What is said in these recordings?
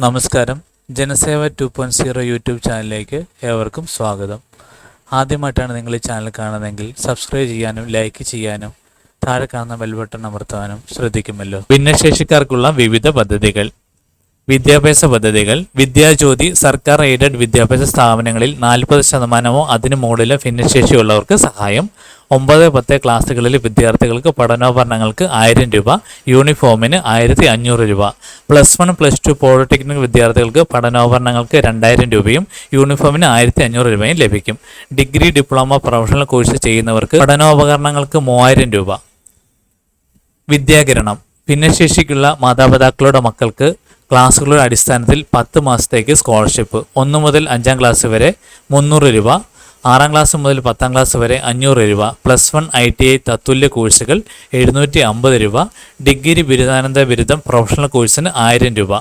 നമസ്കാരം. Janaseva two point zero YouTube ചാനലിലേക്ക് ഏവർക്കും സ്വാഗതം. ആദ്യമായിട്ടാണ് നിങ്ങൾ ഈ ചാനൽ കാണുന്നതെങ്കിൽ സബ്സ്ക്രൈബ് ചെയ്യാനും ലൈക്ക് ചെയ്യാനും താഴെ കാണുന്ന ബെൽ ബട്ടൺ അമർത്താനും ശ്രദ്ധിക്കുമല്ലോ. ഭിന്നശേഷിക്കാർക്കുള്ള വിവിധ പദ്ധതികൾ. വിദ്യാഭ്യാസ പദ്ധതികൾ. വിദ്യാജ്യോതി സർക്കാർ എയ്ഡഡ് വിദ്യാഭ്യാസ സ്ഥാപനങ്ങളിൽ നാൽപ്പത് ശതമാനമോ അതിനു മുകളിലോ ഭിന്നശേഷിയുള്ളവർക്ക് സഹായം. ഒമ്പത് പത്ത് ക്ലാസ്സുകളിൽ വിദ്യാർത്ഥികൾക്ക് പഠനോപകരണങ്ങൾക്ക് ആയിരം രൂപ യൂണിഫോമിന് ആയിരത്തി അഞ്ഞൂറ് രൂപ. Plus one plus two polytechnic വിദ്യാർത്ഥികൾക്ക് പഠനോപകരണങ്ങൾക്ക് രണ്ടായിരം രൂപയും യൂണിഫോമിന് ആയിരത്തി അഞ്ഞൂറ് രൂപയും ലഭിക്കും. ഡിഗ്രി ഡിപ്ലോമ പ്രൊഫഷണൽ കോഴ്സ് ചെയ്യുന്നവർക്ക് പഠനോപകരണങ്ങൾക്ക് മൂവായിരം രൂപ. വിദ്യാകിരണം. ഭിന്നശേഷിക്കുള്ള മാതാപിതാക്കളുടെ മക്കൾക്ക് ക്ലാസ്സുകളുടെ അടിസ്ഥാനത്തിൽ പത്ത് മാസത്തേക്ക് സ്കോളർഷിപ്പ്. ഒന്ന് മുതൽ അഞ്ചാം ക്ലാസ് വരെ മുന്നൂറ് രൂപ ആറാം ക്ലാസ് മുതൽ പത്താം ക്ലാസ് വരെ അഞ്ഞൂറ് രൂപ plus one I T I തത്തുല്യ കോഴ്സുകൾ എഴുന്നൂറ്റി അമ്പത് രൂപ ഡിഗ്രി ബിരുദാനന്ത ബിരുദം പ്രൊഫഷണൽ കോഴ്സിന് ആയിരം രൂപ.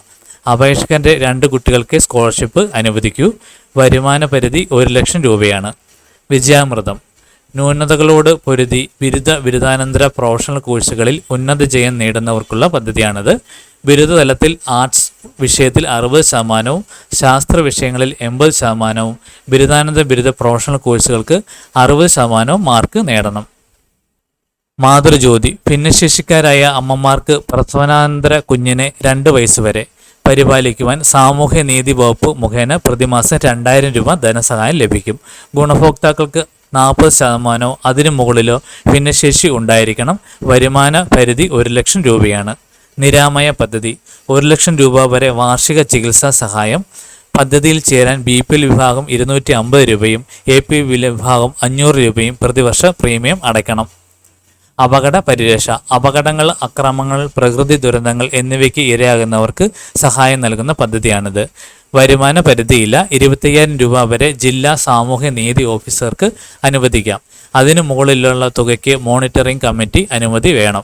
അപേക്ഷകന്റെ രണ്ട് കുട്ടികൾക്ക് സ്കോളർഷിപ്പ് അനുവദിക്കൂ. വരുമാന പരിധി ഒരു ലക്ഷം രൂപയാണ്. വിജയാമൃതം. ന്യൂനതകളോട് പൊരുതി ബിരുദ ബിരുദാനന്തര പ്രൊഫഷണൽ കോഴ്സുകളിൽ ഉന്നത ജയം നേടുന്നവർക്കുള്ള പദ്ധതിയാണിത്. ബിരുദതലത്തിൽ ആർട്സ് വിഷയത്തിൽ അറുപത് ശതമാനവും ശാസ്ത്ര വിഷയങ്ങളിൽ എൺപത് ശതമാനവും ബിരുദാനന്തര ബിരുദ പ്രൊഫഷണൽ കോഴ്സുകൾക്ക് അറുപത് ശതമാനവും മാർക്ക് നേടണം. മാതൃജ്യോതി ഭിന്നശേഷിക്കാരായ അമ്മമാർക്ക് പ്രസവനാനന്തര കുഞ്ഞിനെ രണ്ട് വയസ്സ് വരെ. പരിപാലിക്കുവാൻ സാമൂഹ്യ നീതി വകുപ്പ് മുഖേന പ്രതിമാസം രണ്ടായിരം രൂപ ധനസഹായം ലഭിക്കും. ഗുണഭോക്താക്കൾക്ക് നാൽപ്പത് ശതമാനമോ അതിനു മുകളിലോ ഭിന്നശേഷി ഉണ്ടായിരിക്കണം. വരുമാന പരിധി ഒരു ലക്ഷം രൂപയാണ്. നിരാമയ പദ്ധതി. ഒരു ലക്ഷം രൂപ വരെ വാർഷിക ചികിത്സാ സഹായം. പദ്ധതിയിൽ ചേരാൻ ബി പി എൽ വിഭാഗം ഇരുന്നൂറ്റി അമ്പത് രൂപയും എ പി വിഭാഗം അഞ്ഞൂറ് രൂപയും പ്രതിവർഷ പ്രീമിയം അടയ്ക്കണം. അപകട പരിരക്ഷ അപകടങ്ങൾ അക്രമങ്ങൾ പ്രകൃതി ദുരന്തങ്ങൾ എന്നിവയ്ക്ക് ഇരയാകുന്നവർക്ക് സഹായം നൽകുന്ന പദ്ധതിയാണിത്. വരുമാന പരിധിയില്ല. ഇരുപത്തയ്യായിരം രൂപ വരെ ജില്ലാ സാമൂഹ്യ നീതി ഓഫീസർക്ക് അനുവദിക്കാം. അതിനു മുകളിലുള്ള തുകയ്ക്ക് മോണിറ്ററിംഗ് കമ്മിറ്റി അനുമതി വേണം.